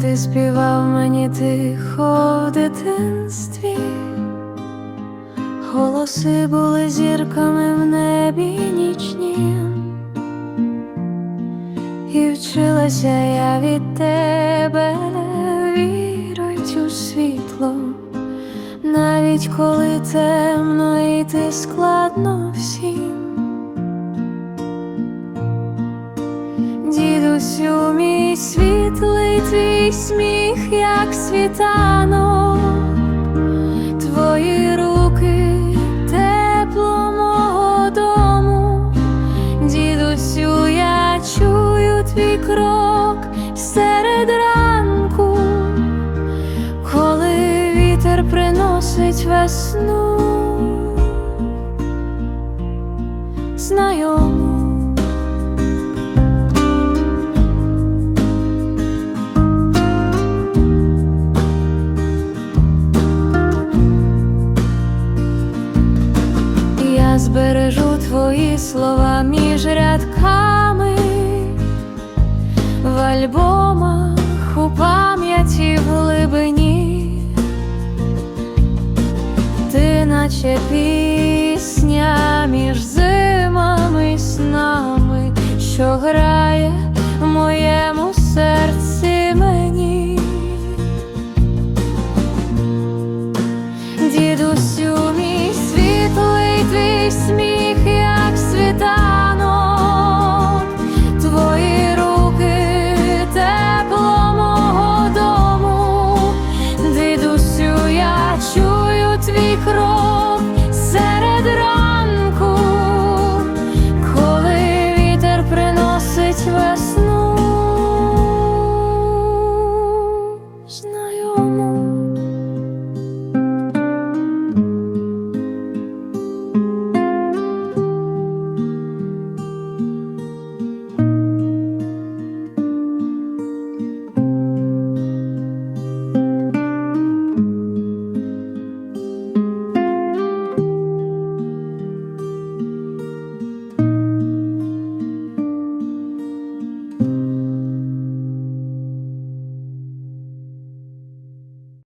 співав мені тихо в дитинстві, голоси були зірками в небі нічнім, і вчилася я від тебе вірить у світло, навіть коли темно йти складно всім. Дідусю, мій світлий твій сміх, як світанок, твої руки, тепло мого дому, дідусю, я чую твій крок серед ранку, коли вітер приносить весну, твої слова між рядками в альбомах у пам'яті в глибині, ти наче пісня між зимами і снами, що грає. restless